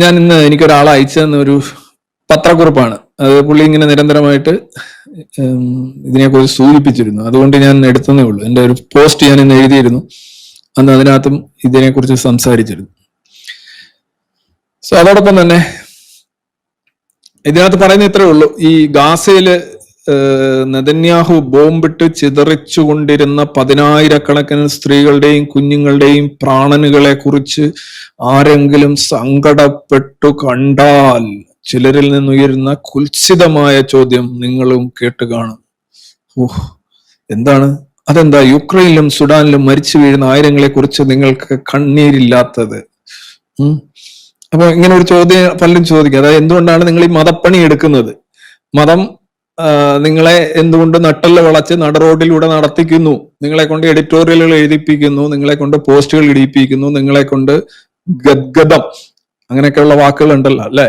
ഞാൻ ഇന്ന് എനിക്കൊരാൾ അയച്ചു തന്ന ഒരു പത്രക്കുറിപ്പാണ്. അത് പുള്ളി ഇങ്ങനെ നിരന്തരമായിട്ട് ഇതിനെക്കുറിച്ച് സൂചിപ്പിച്ചിരുന്നു. അതുകൊണ്ട് ഞാൻ എടുത്തതേ ഉള്ളൂ. എന്റെ ഒരു പോസ്റ്റ് ഞാൻ ഇന്ന് എഴുതിയിരുന്നു. അന്ന് അതിനകത്തും ഇതിനെക്കുറിച്ച് സംസാരിച്ചിരുന്നു. സോ അതോടൊപ്പം തന്നെ ഇതിനകത്ത് പറയുന്ന ഇത്രേ ഉള്ളൂ. ഈ ഗാസയിൽ നെതന്യാഹു ബോംബിട്ട് ചിതറിച്ചുകൊണ്ടിരുന്ന പതിനായിരക്കണക്കിന് സ്ത്രീകളുടെയും കുഞ്ഞുങ്ങളുടെയും പ്രാണനുകളെ കുറിച്ച് ആരെങ്കിലും സങ്കടപ്പെട്ടു കണ്ടാൽ ചിലരിൽ നിന്നുയരുന്ന കുൽസിതമായ ചോദ്യം നിങ്ങളും കേട്ട് കാണും. ഓഹ് എന്താണ്? അതെന്താ? യുക്രൈനിലും സുഡാനിലും മരിച്ചു വീഴുന്ന ആയിരങ്ങളെ കുറിച്ച് നിങ്ങൾക്ക് കണ്ണീരില്ലാത്തത്. അപ്പൊ ഇങ്ങനെ ഒരു ചോദ്യം പലരും ചോദിക്കും. അതായത് എന്തുകൊണ്ടാണ് നിങ്ങൾ ഈ മതപ്പണി എടുക്കുന്നത്? മതം നിങ്ങളെ എന്തുകൊണ്ട് നട്ടല്ല വളച്ച് നട റോഡിലൂടെ നടത്തിക്കുന്നു? നിങ്ങളെ കൊണ്ട് എഡിറ്റോറിയലുകൾ എഴുതിപ്പിക്കുന്നു നിങ്ങളെ കൊണ്ട് പോസ്റ്റുകൾ ഇടിയിപ്പിക്കുന്നു നിങ്ങളെ കൊണ്ട് ഗദ്ഗതം അങ്ങനെയൊക്കെയുള്ള വാക്കുകൾ ഉണ്ടല്ലോ അല്ലെ?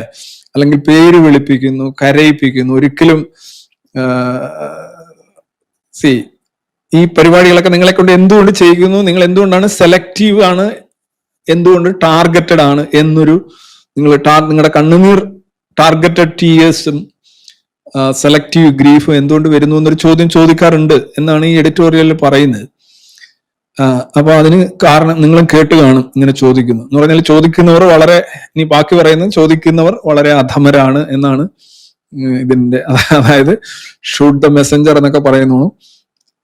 അല്ലെങ്കിൽ പേര് വിളിപ്പിക്കുന്നു കരയിപ്പിക്കുന്നു ഒരിക്കലും സി ഈ പരിപാടികളൊക്കെ നിങ്ങളെ കൊണ്ട് എന്തുകൊണ്ട് ചെയ്യുന്നു നിങ്ങൾ എന്തുകൊണ്ടാണ് സെലക്റ്റീവ് ആണ്? എന്തുകൊണ്ട് ടാർഗറ്റഡ് ആണ്? എന്നൊരു നിങ്ങൾ നിങ്ങളുടെ കണ്ണുനീർ ടാർഗറ്റഡ് ടീയേഴ്സും സെലക്റ്റീവ് ഗ്രീഫ് എന്തുകൊണ്ട് വരുന്നു എന്നൊരു ചോദ്യം ചോദിക്കാറുണ്ട് എന്നാണ് ഈ എഡിറ്റോറിയലിൽ പറയുന്നത്. അപ്പൊ അതിന് കാരണം നിങ്ങളും കേട്ട് കാണും ഇങ്ങനെ ചോദിക്കുന്നു. എന്ന് പറഞ്ഞാൽ ചോദിക്കുന്നവർ വളരെ ഇനി ബാക്കി പറയുന്നത് ചോദിക്കുന്നവർ വളരെ അധമരാണ് എന്നാണ് ഇതിന്റെ അതായത് ഷൂട്ട് ദ മെസ്സഞ്ചർ എന്നൊക്കെ പറയുന്നു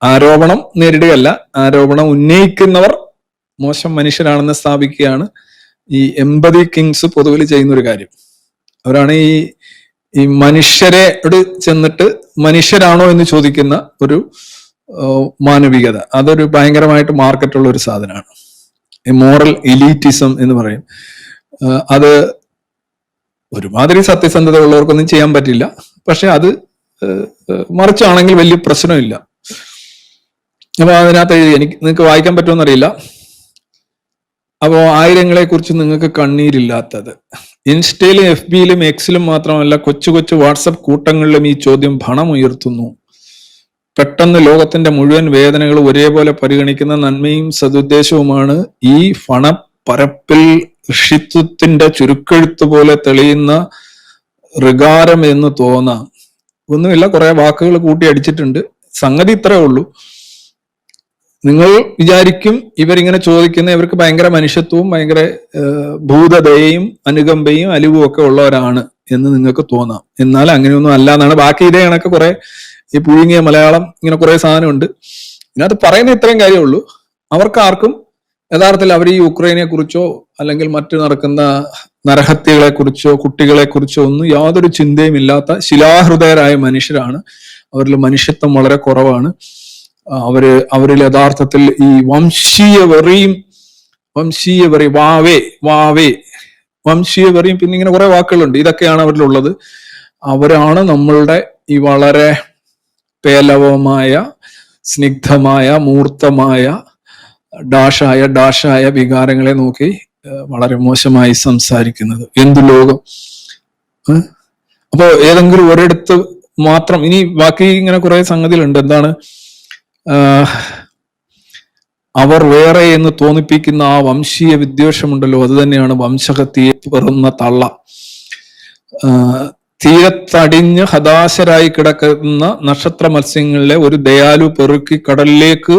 ആരോപണം നേരിടുകയല്ല ആരോപണം ഉന്നയിക്കുന്നവർ മോശം മനുഷ്യരാണെന്ന് സ്ഥാപിക്കുകയാണ് ഈ എമ്പതി കിങ്സ് പൊതുവിൽ ചെയ്യുന്ന ഒരു കാര്യം. അവരാണ് ഈ ഈ മനുഷ്യരോട് ചെന്നിട്ട് മനുഷ്യരാണോ എന്ന് ചോദിക്കുന്ന ഒരു മാനവികത. അതൊരു ഭയങ്കരമായിട്ട് മാർക്കറ്റുള്ള ഒരു സാധനമാണ്. ഈ മോറൽ എലീറ്റിസം എന്ന് പറയും. അത് ഒരുമാതിരി സത്യസന്ധത ഉള്ളവർക്കൊന്നും ചെയ്യാൻ പറ്റില്ല. പക്ഷെ അത് മറിച്ചാണെങ്കിൽ വലിയ പ്രശ്നമില്ല. അപ്പൊ അതിനകത്ത് എനിക്ക് നിങ്ങൾക്ക് വായിക്കാൻ പറ്റുമെന്ന് അറിയില്ല അപ്പോ ആയിരങ്ങളെ കുറിച്ച് നിങ്ങൾക്ക് കണ്ണീരില്ലാത്തത്. ഇൻസ്റ്റയിലും എഫ് ബിയിലും എക്സിലും മാത്രമല്ല കൊച്ചു കൊച്ചു വാട്സപ്പ് കൂട്ടങ്ങളിലും ഈ ചോദ്യം ഭണമുയർത്തുന്നു പെട്ടെന്ന് ലോകത്തിന്റെ മുഴുവൻ വേദനകൾ ഒരേപോലെ പരിഗണിക്കുന്ന നന്മയും സതുദ്ദേശവുമാണ് ഈ ഫണപ്പരപ്പിൽ ഋഷിത്വത്തിന്റെ ചുരുക്കെഴുത്ത് പോലെ തെളിയുന്ന ഋകാരം എന്ന് തോന്നാം. ഒന്നുമില്ല കുറെ വാക്കുകൾ കൂട്ടി അടിച്ചിട്ടുണ്ട്. സംഗതി ഇത്രേ ഉള്ളൂ. നിങ്ങൾ വിചാരിക്കും ഇവരിങ്ങനെ ചോദിക്കുന്ന ഇവർക്ക് ഭയങ്കര മനുഷ്യത്വവും ഭയങ്കര ഭൂതതയും അനുകമ്പയും അലിവും ഒക്കെ ഉള്ളവരാണ് എന്ന് നിങ്ങൾക്ക് തോന്നാം. എന്നാൽ അങ്ങനെയൊന്നും അല്ല എന്നാണ് ബാക്കി ഇതേ കണക്ക് കുറെ ഈ പുഴുങ്ങിയ മലയാളം ഇങ്ങനെ കുറെ സാധനമുണ്ട്. ഇതിനകത്ത് പറയുന്ന ഇത്രയും കാര്യമുള്ളൂ. അവർക്ക് ആർക്കും യഥാർത്ഥത്തിൽ അവർ ഈ യുക്രൈനെ കുറിച്ചോ അല്ലെങ്കിൽ മറ്റു നടക്കുന്ന നരഹത്യകളെ കുറിച്ചോ കുട്ടികളെ കുറിച്ചോ ഒന്നും യാതൊരു ചിന്തയും ഇല്ലാത്ത ശിലാഹൃദയരായ മനുഷ്യരാണ്. അവരിൽ മനുഷ്യത്വം വളരെ കുറവാണ്. അവർ അവരിൽ യഥാർത്ഥത്തിൽ ഈ വംശീയ വെറിയും വംശീയ വെറി വാവേ വാവേ വംശീയ വെറിയും പിന്നെ ഇങ്ങനെ കുറെ വാക്കുകളുണ്ട്. ഇതൊക്കെയാണ് അവരിലുള്ളത്. അവരാണ് നമ്മളുടെ ഈ വളരെ പേലവമായ സ്നിഗ്ധമായ മൂർത്തമായ ഡാഷായ ഡാഷായ വികാരങ്ങളെ നോക്കി വളരെ മോശമായി സംസാരിക്കുന്നത്. എന്തു ലോകം? അപ്പോൾ അപ്പോ ഏതെങ്കിലും ഒരിടത്ത് മാത്രം ഇനി ബാക്കി ഇങ്ങനെ കുറെ സംഗതികളുണ്ട്. എന്താണ്? അവർ വേറെ എന്ന് തോന്നിപ്പിക്കുന്ന ആ വംശീയ വിദ്വേഷമുണ്ടല്ലോ. അത് തന്നെയാണ് വംശഹത്യയെ പിറന്ന തള്ള. തീരത്തടിഞ്ഞ് ഹതാശരായി കിടക്കുന്ന നക്ഷത്ര മത്സ്യങ്ങളിലെ ഒരു ദയാലു പെറുക്കി കടലിലേക്ക്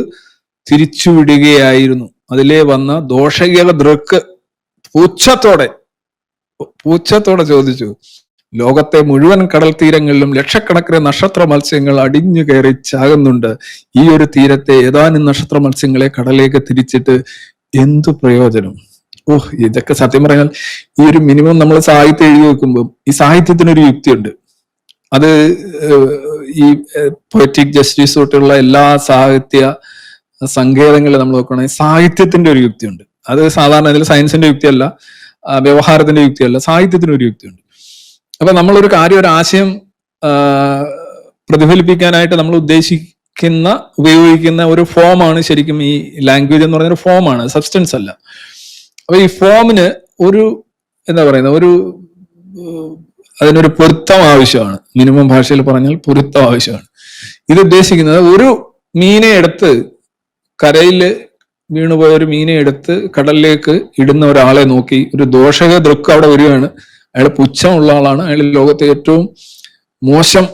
തിരിച്ചുവിടുകയായിരുന്നു. അതിലേ വന്ന ദോഷകൃക്ക് പൂച്ചത്തോടെ പൂച്ചത്തോടെ ചോദിച്ചു. ലോകത്തെ മുഴുവൻ കടൽ തീരങ്ങളിലും ലക്ഷക്കണക്കിന് നക്ഷത്ര മത്സ്യങ്ങൾ അടിഞ്ഞു കയറി ചാകുന്നുണ്ട്. ഈ ഒരു തീരത്തെ ഏതാനും നക്ഷത്ര മത്സ്യങ്ങളെ കടലേക്ക് തിരിച്ചിട്ട് എന്തു പ്രയോജനം? ഓഹ് ഇതൊക്കെ സത്യം പറഞ്ഞാൽ ഈ ഒരു മിനിമം നമ്മൾ സാഹിത്യം എഴുതി വെക്കുമ്പോൾ ഈ സാഹിത്യത്തിനൊരു യുക്തിയുണ്ട്. അത് ഈ പൊയറ്റിക് ജസ്റ്റിസ് തൊട്ടുള്ള എല്ലാ സാഹിത്യ സങ്കേതങ്ങളിൽ നമ്മൾ നോക്കുകയാണെങ്കിൽ സാഹിത്യത്തിന്റെ ഒരു യുക്തിയുണ്ട്. അത് സാധാരണ സയൻസിന്റെ യുക്തിയല്ല വ്യവഹാരത്തിന്റെ യുക്തിയല്ല സാഹിത്യത്തിന് ഒരു യുക്തിയുണ്ട്. അപ്പൊ നമ്മളൊരു കാര്യം ഒരു ആശയം പ്രതിഫലിപ്പിക്കാനായിട്ട് നമ്മൾ ഉദ്ദേശിക്കുന്ന ഉപയോഗിക്കുന്ന ഒരു ഫോമാണ് ശരിക്കും ഈ ലാംഗ്വേജ് എന്ന് പറയുന്ന ഒരു ഫോമാണ് സബ്സ്റ്റൻസ് അല്ല. അപ്പൊ ഈ ഫോമിന് ഒരു എന്താ പറയുന്നത് ഒരു അതിനൊരു പൊരുത്തം ആവശ്യമാണ്. മിനിമം ഭാഷയിൽ പറഞ്ഞാൽ പൊരുത്തം ആവശ്യമാണ്. ഇത് ഉദ്ദേശിക്കുന്നത് ഒരു മീനെ എടുത്ത് കരയിൽ വീണുപോയ ഒരു മീനെ എടുത്ത് കടലിലേക്ക് ഇടുന്ന ഒരാളെ നോക്കി ഒരു ദോഷക ദൃക്ക് അവിടെ വരികയാണ്. അയാൾ പുച്ഛമുള്ള ആളാണ്. അയാൾ ലോകത്തെ ഏറ്റവും മോശം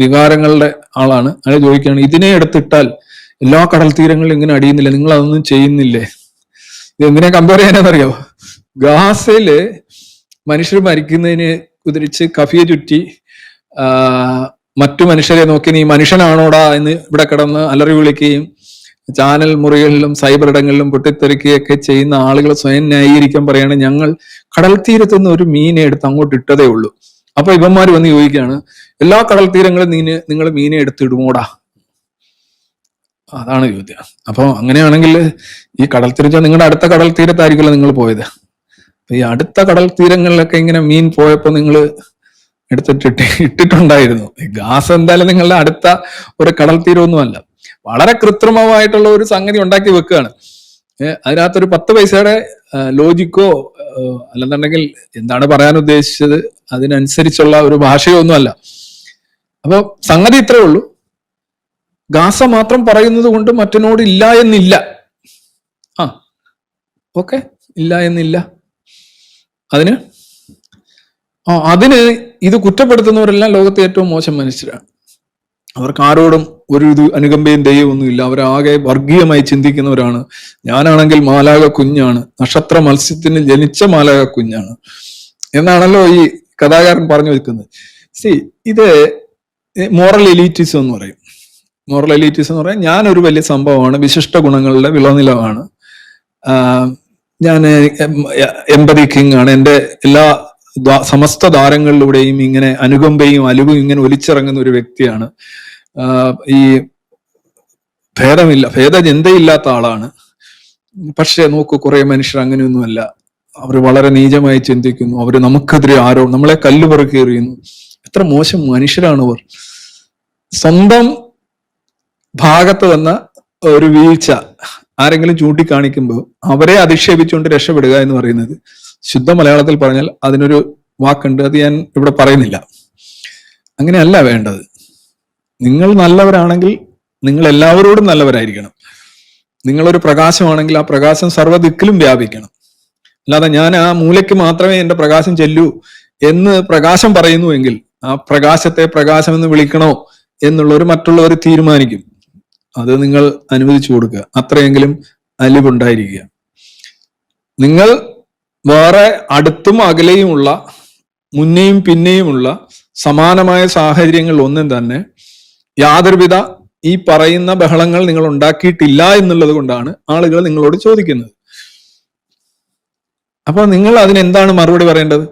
വികാരങ്ങളുടെ ആളാണ്. അയാൾ ചോദിക്കുകയാണ് ഇതിനെ എടുത്തിട്ടാൽ എല്ലാ കടൽ തീരങ്ങളും ഇങ്ങനെ അടിയുന്നില്ല? നിങ്ങൾ അതൊന്നും ചെയ്യുന്നില്ലേ? ഇത് എങ്ങനെ കമ്പയർ ചെയ്യാനെന്നറിയോ? ഗാസയിൽ മനുഷ്യർ മരിക്കുന്നതിന് കുതിരിച്ച് കഫിയെ ചുറ്റി മറ്റു മനുഷ്യരെ നോക്കി നീ മനുഷ്യനാണോടാ? എന്ന് ഇവിടെ കിടന്ന് അലറി വിളിക്കുകയും ചാനൽ മുറികളിലും സൈബർ ഇടങ്ങളിലും പൊട്ടിത്തെറിക്കുകയൊക്കെ ചെയ്യുന്ന ആളുകൾ സ്വയം ന്യായീകരിക്കാൻ പറയാണ് ഞങ്ങൾ. കടൽ തീരത്ത് നിന്ന് ഒരു മീനെ എടുത്ത് അങ്ങോട്ട് ഇട്ടതേ ഉള്ളൂ. അപ്പൊ ഇവന്മാർ വന്ന് ചോദിക്കുകയാണ് എല്ലാ കടൽ തീരങ്ങളും നീന് നിങ്ങൾ മീനെ എടുത്ത് ഇടുമോടാ? അതാണ് ചോദ്യം. അപ്പൊ അങ്ങനെയാണെങ്കിൽ ഈ കടൽ തീരത്ത് നിങ്ങളുടെ അടുത്ത കടൽ തീരത്തായിരിക്കുമല്ലോ നിങ്ങൾ പോയത്. ഈ അടുത്ത കടൽ തീരങ്ങളിലൊക്കെ ഇങ്ങനെ മീൻ പോയപ്പോ നിങ്ങൾ എടുത്തിട്ട് ഇട്ടിട്ടുണ്ടായിരുന്നു. ഗാസ് എന്തായാലും നിങ്ങളുടെ അടുത്ത ഒരു കടൽ തീരമൊന്നുമല്ല. വളരെ കൃത്രിമമായിട്ടുള്ള ഒരു സംഗതി ഉണ്ടാക്കി വെക്കുകയാണ്. അതിനകത്തൊരു പത്ത് പൈസയുടെ ലോജിക്കോ അല്ലെന്നുണ്ടെങ്കിൽ എന്താണ് പറയാൻ ഉദ്ദേശിച്ചത്? അതിനനുസരിച്ചുള്ള ഒരു ഭാഷയോ ഒന്നുമല്ല അപ്പൊ സംഗതി ഇത്രേ ഉള്ളൂ. ഗാസ മാത്രം പറയുന്നത് കൊണ്ട് മറ്റനോട് ഇല്ല എന്നില്ല. ആ ഓക്കെ. ഇല്ല എന്നില്ല. അതിന്? ആ അതിന് ഇത് കുറ്റപ്പെടുത്തുന്നവരെല്ലാം ലോകത്തെ ഏറ്റവും മോശം മനുഷ്യരാണ്. അവർക്ക് ആരോടും ഒരു ഇത് അനുകമ്പയും ദൈവമൊന്നുമില്ല അവരാകെ വർഗീയമായി ചിന്തിക്കുന്നവരാണ് ഞാനാണെങ്കിൽ മാലാക കുഞ്ഞാണ് നക്ഷത്ര മത്സ്യത്തിന് ജനിച്ച മാലാക കുഞ്ഞാണ് എന്നാണല്ലോ ഈ കഥാകാരൻ പറഞ്ഞു വെക്കുന്നത് സി ഇത് മോറൽ എലീറ്റിസം എന്ന് പറയും മോറൽ എലീറ്റിസം എന്ന് പറയാൻ ഞാനൊരു വലിയ സംഭവമാണ് വിശിഷ്ട ഗുണങ്ങളുടെ വിളനിലവാണ് ഞാൻ എമ്പതി കിങ് ആണ് എന്റെ എല്ലാ സമസ്ത ദ്വാരങ്ങളിലൂടെയും ഇങ്ങനെ അനുകമ്പയും അലുവും ഇങ്ങനെ ഒലിച്ചിറങ്ങുന്ന ഒരു വ്യക്തിയാണ്. ഈ ഭേദമില്ല ഭേദചിന്തയില്ലാത്ത ആളാണ്. പക്ഷേ നോക്കൂ കുറെ മനുഷ്യർ അങ്ങനെയൊന്നുമല്ല. അവർ വളരെ നീചമായി ചിന്തിക്കുന്നു. അവർ നമുക്കെതിരെ ആരോ നമ്മളെ കല്ലുപെറുക്കി എറിയുന്നു. എത്ര മോശം മനുഷ്യരാണ് അവർ. സ്വന്തം ഭാഗത്ത് വന്ന ഒരു വീഴ്ച ആരെങ്കിലും ചൂണ്ടിക്കാണിക്കുമ്പോൾ അവരെ അധിക്ഷേപിച്ചുകൊണ്ട് രക്ഷപ്പെടുക എന്ന് പറയുന്നത് ശുദ്ധ മലയാളത്തിൽ പറഞ്ഞാൽ അതിനൊരു വാക്കുണ്ട് അത് ഞാൻ ഇവിടെ പറയുന്നില്ല. അങ്ങനെയല്ല വേണ്ടത്. നിങ്ങൾ നല്ലവരാണെങ്കിൽ നിങ്ങൾ എല്ലാവരോടും നല്ലവരായിരിക്കണം. നിങ്ങളൊരു പ്രകാശമാണെങ്കിൽ ആ പ്രകാശം സർവദിക്കിലും വ്യാപിക്കണം. അല്ലാതെ ഞാൻ ആ മൂലയ്ക്ക് മാത്രമേ എന്റെ പ്രകാശം ചെല്ലൂ എന്ന് പ്രകാശം പറയുന്നുവെങ്കിൽ ആ പ്രകാശത്തെ പ്രകാശം എന്ന് വിളിക്കണോ എന്നുള്ളവർ മറ്റുള്ളവർ തീരുമാനിക്കും. അത് നിങ്ങൾ അനുവദിച്ചു കൊടുക്കുക. അത്രയെങ്കിലും അലിവുണ്ടായിരിക്കുക. നിങ്ങൾ വേറെ അടുത്തും അകലെയുമുള്ള മുന്നെയും പിന്നെയുമുള്ള സമാനമായ സാഹചര്യങ്ങൾ ഒന്നും തന്നെ യാതൊരുവിധ ഈ പറയുന്ന ബഹളങ്ങൾ നിങ്ങൾ ഉണ്ടാക്കിയിട്ടില്ല എന്നുള്ളത് കൊണ്ടാണ് ആളുകൾ നിങ്ങളോട് ചോദിക്കുന്നത്. അപ്പൊ നിങ്ങൾ അതിനെന്താണ് മറുപടി പറയേണ്ടത്?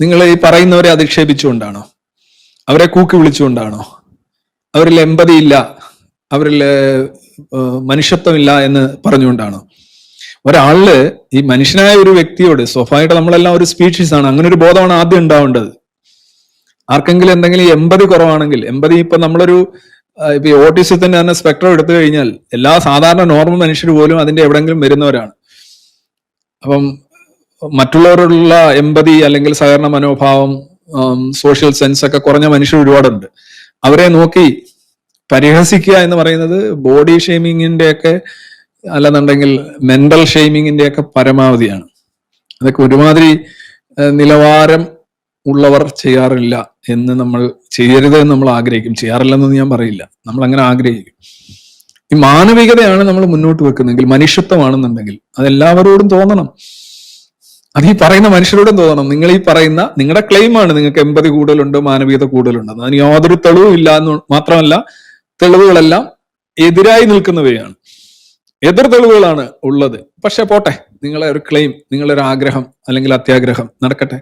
നിങ്ങൾ ഈ പറയുന്നവരെ അധിക്ഷേപിച്ചുകൊണ്ടാണോ? അവരെ കൂക്കി വിളിച്ചുകൊണ്ടാണോ? അവരിൽ എമ്പതി ഇല്ല അവരിൽ മനുഷ്യത്വമില്ല എന്ന് പറഞ്ഞുകൊണ്ടാണോ? ഒരാളിൽ ഈ മനുഷ്യനായ ഒരു വ്യക്തിയോട് സ്വാഭാവികമായിട്ട് നമ്മളെല്ലാം ഒരു സ്പീഷീസ് ആണ്. അങ്ങനെ ഒരു ബോധമാണ് ആദ്യം ഉണ്ടാവേണ്ടത്. ആർക്കെങ്കിലും എന്തെങ്കിലും എമ്പതി കുറവാണെങ്കിൽ എമ്പതി ഇപ്പൊ നമ്മളൊരു ഇപ്പൊ ഓട്ടിസത്തിന്റെ തന്നെ സ്പെക്ട്രം എടുത്തു കഴിഞ്ഞാൽ എല്ലാ സാധാരണ നോർമൽ മനുഷ്യർ പോലും അതിന്റെ എവിടെങ്കിലും വരുന്നവരാണ്. അപ്പം മറ്റുള്ളവരോടുള്ള എമ്പതി അല്ലെങ്കിൽ സഹകരണ മനോഭാവം സോഷ്യൽ സെൻസ് ഒക്കെ കുറഞ്ഞ മനുഷ്യർ ഒരുപാടുണ്ട്. അവരെ നോക്കി പരിഹസിക്കുക എന്ന് പറയുന്നത് ബോഡി ഷെയ്മിങ്ങിന്റെ ഒക്കെ അല്ലെന്നുണ്ടെങ്കിൽ മെന്റൽ ഷെയ്മിങ്ങിന്റെ ഒക്കെ പരമാവധിയാണ്. അതൊക്കെ ഒരുമാതിരി നിലവാരം ഉള്ളവർ ചെയ്യാറില്ല എന്ന് നമ്മൾ ചെയ്യരുത് എന്ന് നമ്മൾ ആഗ്രഹിക്കും. ചെയ്യാറില്ലെന്ന് ഞാൻ പറയില്ല. നമ്മൾ അങ്ങനെ ആഗ്രഹിക്കും. ഈ മാനവികതയാണ് നമ്മൾ മുന്നോട്ട് വെക്കുന്നെങ്കിൽ മനുഷ്യത്വമാണെന്നുണ്ടെങ്കിൽ അതെല്ലാവരോടും തോന്നണം. അത് ഈ പറയുന്ന മനുഷ്യരോടും തോന്നണം. നിങ്ങൾ ഈ പറയുന്ന നിങ്ങളുടെ ക്ലെയിമാണ് നിങ്ങൾക്ക് എൺപത് കൂടുതലുണ്ട് മാനവികത കൂടുതലുണ്ട്? അതിന് യാതൊരു തെളിവും ഇല്ല എന്ന് മാത്രമല്ല തെളിവുകളെല്ലാം എതിരായി നിൽക്കുന്നവയാണ്. എതിർ തെളിവുകളാണ് ഉള്ളത്. പക്ഷെ പോട്ടെ നിങ്ങളെ ഒരു ക്ലെയിം നിങ്ങളെ ഒരു ആഗ്രഹം അല്ലെങ്കിൽ അത്യാഗ്രഹം നടക്കട്ടെ.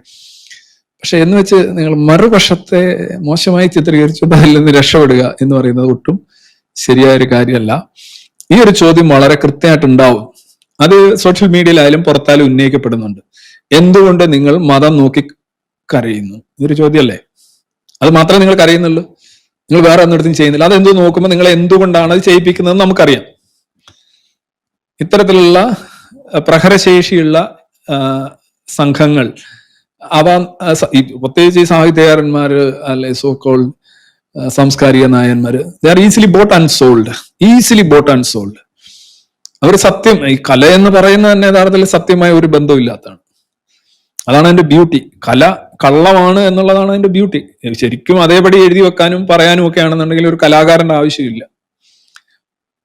പക്ഷെ എന്ന് വെച്ച് നിങ്ങൾ മറുപക്ഷത്തെ മോശമായി ചിത്രീകരിച്ചുകൊണ്ട് അതിൽ നിന്ന് രക്ഷപ്പെടുക എന്ന് പറയുന്നത് ഒട്ടും ശരിയായ ഒരു കാര്യമല്ല. ഈ ഒരു ചോദ്യം വളരെ കൃത്യമായിട്ട് ഉണ്ടാവും അത് സോഷ്യൽ മീഡിയയിലായാലും പുറത്തായാലും ഉന്നയിക്കപ്പെടുന്നുണ്ട്. എന്തുകൊണ്ട് നിങ്ങൾ മതം നോക്കി കരയുന്നു? ഇതൊരു ചോദ്യമല്ലേ? അത് മാത്രമേ നിങ്ങൾ കരയുന്നുള്ളൂ. നിങ്ങൾ വേറെ ഒന്നിടത്തും ചെയ്യുന്നില്ല. അതെന്തോ നോക്കുമ്പോൾ നിങ്ങൾ എന്തുകൊണ്ടാണ് അത് ചെയ്യിപ്പിക്കുന്നത് നമുക്കറിയാം. ഇത്തരത്തിലുള്ള പ്രഹരശേഷിയുള്ള സംഘങ്ങൾ. അവ സ- പ്രത്യേകിച്ച് ഈ സാഹിത്യകാരന്മാര് അല്ലെ സോക്കോൾ ആ, സാംസ്കാരിക നായന്മാര് they are easily bought and sold easily bought and sold അവർ സത്യം. ഈ കല എന്ന് പറയുന്നത് തന്നെ യഥാർത്ഥത്തിൽ സത്യമായ ഒരു ബന്ധമില്ലാത്തതാണ്. അതാണ് അതിന്റെ ബ്യൂട്ടി കല കള്ളമാണ് എന്നുള്ളതാണ് അതിന്റെ ബ്യൂട്ടി ശരിക്കും അതേപടി എഴുതി വെക്കാനും പറയാനും ഒക്കെ ആണെന്നുണ്ടെങ്കിൽ ഒരു കലാകാരന്റെ ആവശ്യമില്ല.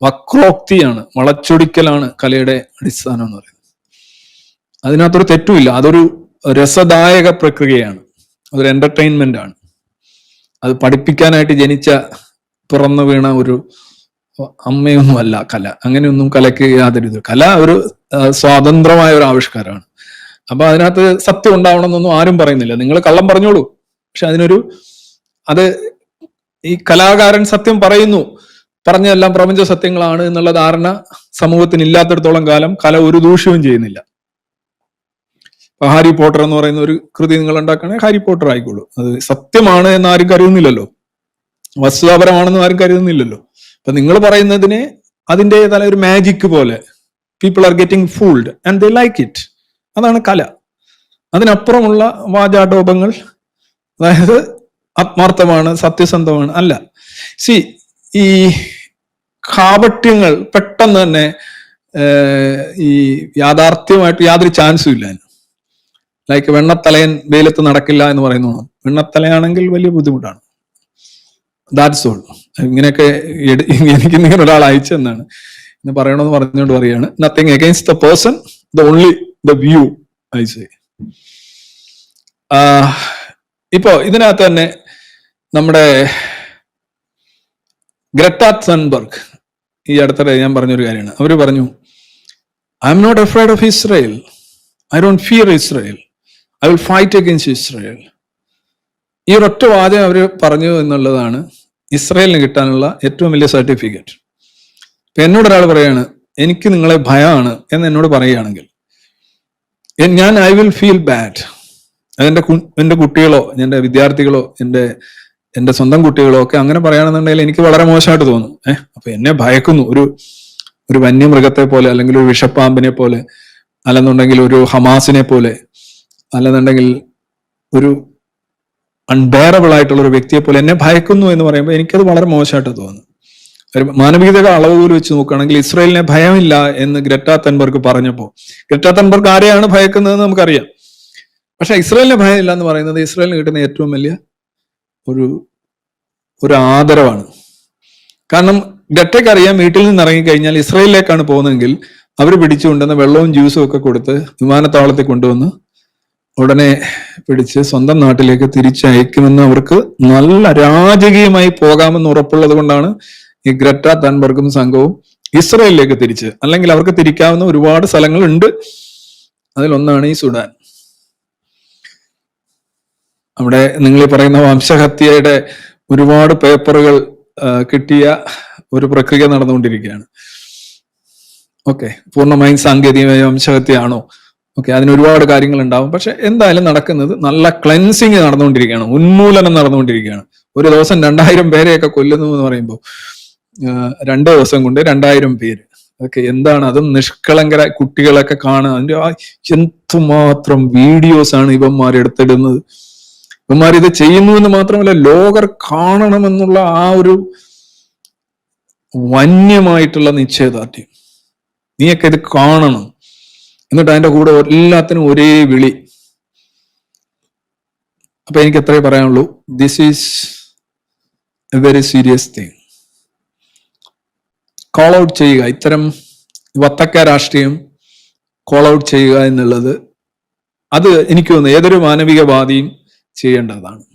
വക്രോക്തിയാണ് വളച്ചൊടിക്കലാണ് കലയുടെ അടിസ്ഥാനം എന്ന് പറയുന്നത്. അതിനകത്തൊരു തെറ്റുമില്ല അതൊരു രസദായക പ്രക്രിയയാണ് അതൊരു എന്റർടൈൻമെന്റ് ആണ്. അത് പഠിപ്പിക്കാനായിട്ട് ജനിച്ച തുറന്നു വീണ ഒരു അമ്മയൊന്നുമല്ല കല അങ്ങനെയൊന്നും കലയ്ക്ക് യാതൊരു ഇത് കല ഒരു സ്വതന്ത്രമായ ഒരു ആവിഷ്കാരമാണ്. അപ്പൊ അതിനകത്ത് സത്യം ഉണ്ടാവണമെന്നൊന്നും ആരും പറയുന്നില്ല. നിങ്ങൾ കള്ളം പറഞ്ഞോളൂ. പക്ഷെ അതിനൊരു അത് ഈ കലാകാരൻ സത്യം പറയുന്നു പറഞ്ഞതെല്ലാം പ്രപഞ്ച സത്യങ്ങളാണ് എന്നുള്ള ധാരണ സമൂഹത്തിന് ഇല്ലാത്തിടത്തോളം കാലം കല ഒരു ദൂഷ്യവും ചെയ്യുന്നില്ല. ഹാരി പോട്ടർ എന്ന് പറയുന്ന ഒരു കൃതി നിങ്ങൾ ഉണ്ടാക്കുകയാണെങ്കിൽ ഹാരി പോട്ടർ ആയിക്കോളൂ. അത് സത്യമാണ് എന്ന് ആരും കരുതുന്നില്ലല്ലോ. വസ്തുതാപരമാണെന്ന് ആരും കരുതുന്നില്ലല്ലോ. അപ്പൊ നിങ്ങൾ പറയുന്നതിനെ അതിന്റെതായ ഒരു മാജിക് പോലെ. People are getting fooled and they like it അതാണ് കല. അതിനപ്പുറമുള്ള വാചാടോപങ്ങൾ അതായത് ആത്മാർത്ഥമാണ് സത്യസന്ധമാണ് അല്ല. സി ഈ കാപട്യങ്ങൾ പെട്ടെന്ന് തന്നെ ഈ യാഥാർത്ഥ്യമായിട്ട് യാതൊരു ചാൻസും ഇല്ല ലൈക്ക് വെണ്ണത്തലയൻ വെയിലത്ത് നടക്കില്ല എന്ന് പറയുന്നതാണ്. വെണ്ണത്തലയാണെങ്കിൽ വലിയ ബുദ്ധിമുട്ടാണ്. ദാറ്റ്സ് ഓൾ ഇങ്ങനെയൊക്കെ എനിക്ക് ഇങ്ങനെ ഒരാൾ അയച്ചെന്നാണ് എന്ന് പറയണമെന്ന് പറഞ്ഞുകൊണ്ട് പറയാണ് nothing against the person the only the view അയച്ചേ ഇപ്പോ ഇതിനകത്ത് തന്നെ നമ്മുടെ ഗ്രറ്റ സൺബർഗ് ഈ അടുത്തിടെ ഞാൻ പറഞ്ഞൊരു കാര്യമാണ്. അവർ പറഞ്ഞു I'm not afraid of Israel I don't fear Israel I will fight against Israel ഈ ഒരൊറ്റ വാചകം അവർ പറഞ്ഞു എന്നുള്ളതാണ് ഇസ്രയേലിന് കിട്ടാനുള്ള ഏറ്റവും വലിയ സർട്ടിഫിക്കറ്റ്. ഇപ്പൊ എന്നോട് ഒരാൾ പറയാണ് എനിക്ക് നിങ്ങളെ ഭയമാണ് എന്ന് എന്നോട് പറയുകയാണെങ്കിൽ ഞാൻ ഐ വിൽ ഫീൽ ബാഡ്. അതെന്റെ എന്റെ കുട്ടികളോ എന്റെ വിദ്യാർത്ഥികളോ എന്റെ എന്റെ സ്വന്തം കുട്ടികളോ ഒക്കെ അങ്ങനെ പറയുകയാണെന്നുണ്ടെങ്കിൽ എനിക്ക് വളരെ മോശമായിട്ട് തോന്നും. ഏഹ് അപ്പൊ എന്നെ ഭയക്കുന്നു. ഒരു ഒരു വന്യമൃഗത്തെ പോലെ അല്ലെങ്കിൽ ഒരു വിഷപ്പാമ്പിനെ പോലെ അല്ലെന്നുണ്ടെങ്കിൽ ഒരു ഹമാസിനെ പോലെ അല്ലെന്നുണ്ടെങ്കിൽ ഒരു അൺബെയറബിൾ ആയിട്ടുള്ള ഒരു വ്യക്തിയെ പോലെ എന്നെ ഭയക്കുന്നു എന്ന് പറയുമ്പോൾ എനിക്കത് വളരെ മോശമായിട്ട് തോന്നുന്നു ഒരു മാനവികതയുടെ അളവുകൾ വെച്ച് നോക്കുകയാണെങ്കിൽ ഇസ്രയേലിനെ ഭയമില്ല എന്ന് ഗ്രറ്റ തൻബർഗ് പറഞ്ഞപ്പോൾ. ഗ്രറ്റ തൻബർഗ് ആരെയാണ് ഭയക്കുന്നതെന്ന് നമുക്കറിയാം. പക്ഷെ ഇസ്രയേലിനെ ഭയമില്ല എന്ന് പറയുന്നത് ഇസ്രയേലിന് കിട്ടുന്ന ഏറ്റവും വലിയ ഒരു ഒരു ആദരവാണ്. കാരണം ഗട്ടയ്ക്ക് അറിയാം വീട്ടിൽ നിന്ന് ഇറങ്ങിക്കഴിഞ്ഞാൽ ഇസ്രയേലിലേക്കാണ് പോകുന്നതെങ്കിൽ അവർ പിടിച്ചുകൊണ്ടുവന്ന വെള്ളവും ജ്യൂസും ഒക്കെ കൊടുത്ത് വിമാനത്താവളത്തിൽ കൊണ്ടുവന്ന് ഉടനെ പിടിച്ച് സ്വന്തം നാട്ടിലേക്ക് തിരിച്ചയക്കുമെന്ന് അവർക്ക് നല്ല രാജകീയമായി പോകാമെന്ന് ഉറപ്പുള്ളത് കൊണ്ടാണ് ഈ ഗ്രറ്റ തൻബർഗും സംഘവും ഇസ്രയേലിലേക്ക് തിരിച്ച്. അല്ലെങ്കിൽ അവർക്ക് തിരിക്കാവുന്ന ഒരുപാട് സ്ഥലങ്ങളുണ്ട്. അതിലൊന്നാണ് ഈ സുഡാൻ. അവിടെ നിങ്ങൾ ഈ പറയുന്ന വംശഹത്യയുടെ ഒരുപാട് പേപ്പറുകൾ കിട്ടിയ ഒരു പ്രക്രിയ നടന്നുകൊണ്ടിരിക്കുകയാണ്. ഓക്കെ പൂർണമായും സാങ്കേതികമായ വംശഹത്യയാണോ? ഓക്കെ അതിന് ഒരുപാട് കാര്യങ്ങൾ ഉണ്ടാവും പക്ഷെ എന്തായാലും നടക്കുന്നത് നല്ല ക്ലെൻസിങ് നടന്നുകൊണ്ടിരിക്കുകയാണ് ഉന്മൂലനം നടന്നുകൊണ്ടിരിക്കുകയാണ്. ഒരു ദിവസം രണ്ടായിരം പേരെയൊക്കെ കൊല്ലുന്നു എന്ന് പറയുമ്പോൾ രണ്ട് ദിവസം കൊണ്ട് രണ്ടായിരം പേര്. ഓക്കെ എന്താണ് അതും നിഷ്കളങ്കര കുട്ടികളൊക്കെ കാണുക. അതിന്റെ എന്തുമാത്രം വീഡിയോസ് ആണ് ഇവന്മാർ എടുത്തിടുന്നത്? ഇവന്മാർ ഇത് ചെയ്യുന്നു എന്ന് മാത്രമല്ല ലോകർ കാണണമെന്നുള്ള ആ ഒരു വന്യമായിട്ടുള്ള നിശ്ചയദാർഢ്യം. നീയൊക്കെ ഇത് കാണണം. എന്നിട്ട് അതിന്റെ കൂടെ എല്ലാത്തിനും ഒരേ വിളി. അപ്പൊ എനിക്ക് എത്രയേ പറയാനുള്ളൂ. This is a very serious thing call out ചെയ്യുക. ഇത്തരം വത്തക്ക രാഷ്ട്രീയം കോൾ ഔട്ട് ചെയ്യുക എന്നുള്ളത് അത് എനിക്ക് തോന്നുന്നു ഏതൊരു മാനവികവാദിയും ചെയ്യേണ്ടതാണ്.